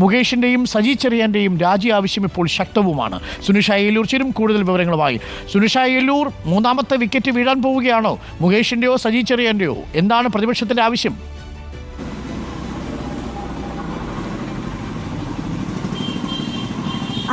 മുകേഷിന്റെയും സജി ചെറിയാന്റെയും രാജി ആവശ്യം ഇപ്പോൾ ശക്തവുമാണ്. സുനിഷ ഏലൂർ ചേരും കൂടുതൽ വിവരങ്ങളുമായി. സുനിഷ ഏലൂർ മൂന്നാമത്തെ വിക്കറ്റ് വീഴാൻ പോവുകയാണോ? മുകേഷിന്റെയോ സജി ചെറിയാന്റെയോ? എന്താണ് പ്രതിപക്ഷത്തിന്റെ ആവശ്യം?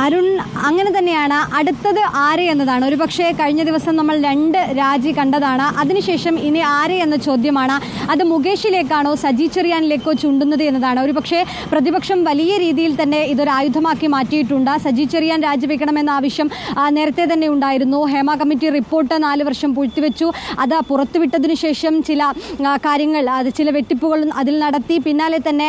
അരുൺ അങ്ങനെ തന്നെയാണ്. അടുത്തത് ആര് എന്നതാണ്. ഒരു പക്ഷേ കഴിഞ്ഞ ദിവസം നമ്മൾ രണ്ട് രാജി കണ്ടതാണ്. അതിനുശേഷം ഇനി ആര് എന്ന ചോദ്യമാണ്. അത് മുകേഷിലേക്കാണോ സജി ചെറിയാനിലേക്കോ ചുണ്ടുന്നത് എന്നതാണ്. ഒരു പക്ഷേ പ്രതിപക്ഷം വലിയ രീതിയിൽ തന്നെ ഇതൊരു ആയുധമാക്കി മാറ്റിയിട്ടുണ്ട്. സജി ചെറിയാൻ രാജിവെക്കണമെന്ന ആവശ്യം നേരത്തെ തന്നെ ഉണ്ടായിരുന്നു. ഹേമ കമ്മിറ്റി റിപ്പോർട്ട് നാല് വർഷം പൂഴ്ത്തിവെച്ചു. അത് പുറത്തുവിട്ടതിനു ശേഷം ചില കാര്യങ്ങൾ അത് ചില വെട്ടിപ്പുകൾ അതിൽ നടത്തി. പിന്നാലെ തന്നെ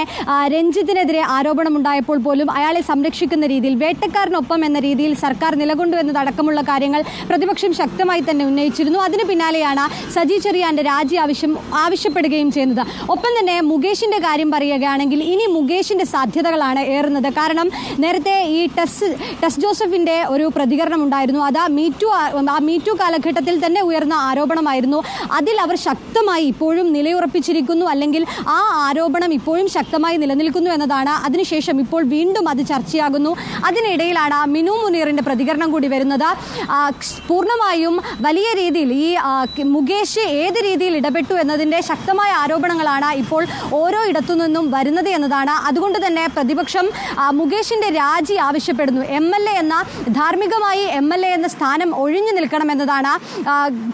രഞ്ജിത്തിനെതിരെ ആരോപണമുണ്ടായപ്പോൾ പോലും അയാളെ സംരക്ഷിക്കുന്ന രീതിയിൽ വേട്ടക്കാരനൊപ്പം എന്ന രീതിയിൽ സർക്കാർ നിലകൊണ്ടു എന്നതടക്കമുള്ള കാര്യങ്ങൾ പ്രതിപക്ഷം ശക്തമായി തന്നെ ഉന്നയിച്ചിരുന്നു. അതിന് പിന്നാലെയാണ് സജി ചെറിയാന്റെ രാജി ആവശ്യം ആവശ്യപ്പെടുകയും ചെയ്യുന്നത്. ഒപ്പം തന്നെ മുകേഷിന്റെ കാര്യം പറയുകയാണെങ്കിൽ ഇനി മുകേഷിന്റെ സാധ്യതകളാണ് ഏറുന്നത്. കാരണം നേരത്തെ ഈ ടെസ് ടെസ് ജോസഫിന്റെ ഒരു പ്രതികരണം ഉണ്ടായിരുന്നു. അത് മീറ്റു ആ മീറ്റു കാലഘട്ടത്തിൽ തന്നെ ഉയർന്ന ആരോപണമായിരുന്നു. അതിൽ അവർ ശക്തമായി ഇപ്പോഴും നിലയുറപ്പിച്ചിരിക്കുന്നു. അല്ലെങ്കിൽ ആ ആരോപണം ഇപ്പോഴും ശക്തമായി നിലനിൽക്കുന്നു എന്നതാണ്. അതിനുശേഷം ഇപ്പോൾ വീണ്ടും അത് ചർച്ചയാകുന്നു. അതിനിടയിലാണ് മിനു മുനീറിന്റെ പ്രതികരണം കൂടി വരുന്നത്. പൂർണമായും വലിയ രീതിയിൽ ഈ മുകേഷ് ഏത് രീതിയിൽ ഇടപെട്ടു എന്നതിന്റെ ശക്തമായ ആരോപണങ്ങളാണ് ഇപ്പോൾ ഓരോ ഇടത്തു നിന്നും വരുന്നത് എന്നതാണ്. അതുകൊണ്ട് തന്നെ പ്രതിപക്ഷം മുകേഷിന്റെ രാജി ആവശ്യപ്പെടുന്നു. എം എൽ എ എന്ന ധാർമ്മികമായി എം എൽ എ എന്ന സ്ഥാനം ഒഴിഞ്ഞു നിൽക്കണം എന്നതാണ്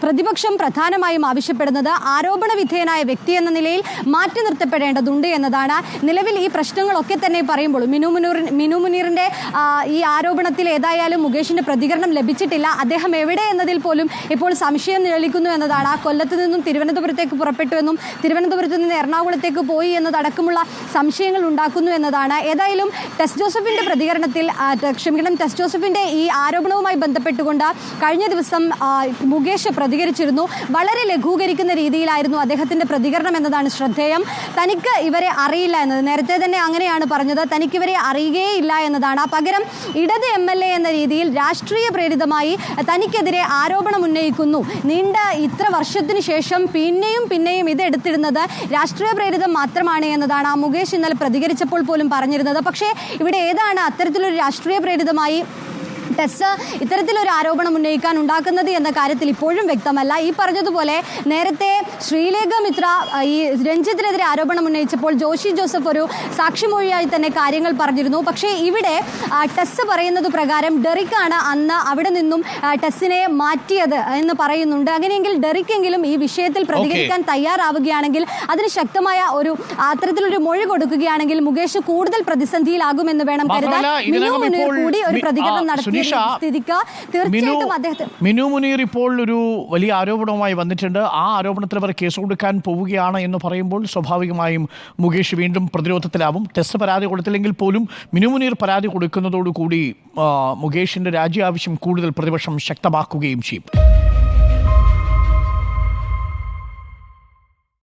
പ്രതിപക്ഷം പ്രധാനമായും ആവശ്യപ്പെടുന്നത്. ആരോപണ വിധേയനായ വ്യക്തി എന്ന നിലയിൽ മാറ്റി നിർത്തപ്പെടേണ്ടതുണ്ട് എന്നതാണ്. നിലവിൽ ഈ പ്രശ്നങ്ങളൊക്കെ തന്നെ പറയുമ്പോൾ മിനു മുനീർ മിനു മുനീറിന്റെ ഈ ആരോപണത്തിൽ ഏതായാലും മുകേഷിന്റെ പ്രതികരണം ലഭിച്ചിട്ടില്ല. അദ്ദേഹം എവിടെ എന്നതിൽ പോലും ഇപ്പോൾ സംശയം നിഴലിക്കുന്നു എന്നതാണ്. ആ കൊല്ലത്ത് നിന്നും തിരുവനന്തപുരത്തേക്ക് പുറപ്പെട്ടു എന്നും തിരുവനന്തപുരത്ത് നിന്ന് എറണാകുളത്തേക്ക് പോയി എന്നതടക്കമുള്ള സംശയങ്ങൾ ഉണ്ടാക്കുന്നു എന്നതാണ്. ഏതായാലും ടെസ് ജോസഫിന്റെ പ്രതികരണത്തിൽ ക്ഷമിക്കണം ടെസ് ജോസഫിന്റെ ഈ ആരോപണവുമായി ബന്ധപ്പെട്ടുകൊണ്ട് കഴിഞ്ഞ ദിവസം മുകേഷ് പ്രതികരിച്ചിരുന്നു. വളരെ ലഘൂകരിക്കുന്ന രീതിയിലായിരുന്നു അദ്ദേഹത്തിന്റെ പ്രതികരണം എന്നതാണ് ശ്രദ്ധേയം. തനിക്ക് ഇവരെ അറിയില്ല എന്നത് നേരത്തെ തന്നെ അങ്ങനെയാണ് പറഞ്ഞത്. തനിക്കിവരെ അറിയുകയേ ഇല്ല എന്നതാണ്. പകരം ഇടത് എം എൽ എ എന്ന രീതിയിൽ രാഷ്ട്രീയ പ്രേരിതമായി തനിക്കെതിരെ ആരോപണം ഉന്നയിക്കുന്നു. നീണ്ട ഇത്ര വർഷത്തിന് ശേഷം പിന്നെയും പിന്നെയും ഇത് എടുത്തിടുന്നത് രാഷ്ട്രീയ പ്രേരിതം മാത്രമാണ് എന്നതാണ് ആ മുകേഷ് ഇന്നലെ പ്രതികരിച്ചപ്പോൾ പോലും പറഞ്ഞിരുന്നത്. പക്ഷേ ഇവിടെ ഏതാണ് അത്തരത്തിലൊരു രാഷ്ട്രീയ പ്രേരിതമായി ടെസ് ഇത്തരത്തിലൊരു ആരോപണം ഉന്നയിക്കാൻ ഉണ്ടാക്കുന്നത് എന്ന കാര്യത്തിൽ ഇപ്പോഴും വ്യക്തമല്ല. ഈ പറഞ്ഞതുപോലെ നേരത്തെ ശ്രീലേഖ മിത്ര ഈ രഞ്ജിത്തിനെതിരെ ആരോപണം ഉന്നയിച്ചപ്പോൾ ജോഷി ജോസഫ് ഒരു സാക്ഷിമൊഴിയായി തന്നെ കാര്യങ്ങൾ പറഞ്ഞിരുന്നു. പക്ഷേ ഇവിടെ ടെസ് പറയുന്നത് പ്രകാരം ഡെറിക്കാണ് അന്ന് അവിടെ നിന്നും ടെസ്സിനെ മാറ്റിയത് എന്ന് പറയുന്നുണ്ട്. അങ്ങനെയെങ്കിൽ ഡെറിക്കെങ്കിലും ഈ വിഷയത്തിൽ പ്രതികരിക്കാൻ തയ്യാറാവുകയാണെങ്കിൽ അതിന് ശക്തമായ ഒരു അത്തരത്തിലൊരു മൊഴി കൊടുക്കുകയാണെങ്കിൽ മുകേഷ് കൂടുതൽ പ്രതിസന്ധിയിലാകുമെന്ന് വേണം കരുതാൻ. മിനു മുനീർ കൂടി ഒരു പ്രതികരണം ആ, സ്ഥിതിക്ക് തീർച്ചയായിട്ടും അദ്ദേഹത്തെ മിനു മുനീർ ഇപ്പോൾ ഒരു വലിയ ആരോപണവുമായി വന്നിട്ടുണ്ട്. ആ ആരോപണത്തിൽ അവർ കേസ് കൊടുക്കാൻ പോവുകയാണ് എന്ന് പറയുമ്പോൾ സ്വാഭാവികമായും മുകേഷ് വീണ്ടും പ്രതിരോധത്തിലാവും. ടെസ്റ്റ് പരാതി കൊടുത്തില്ലെങ്കിൽ പോലും മിനു മുനീർ പരാതി കൊടുക്കുന്നതോടുകൂടി മുകേഷിന്റെ രാജി ആവശ്യം കൂടുതൽ പ്രതിപക്ഷം ശക്തമാക്കുകയും ചെയ്യും.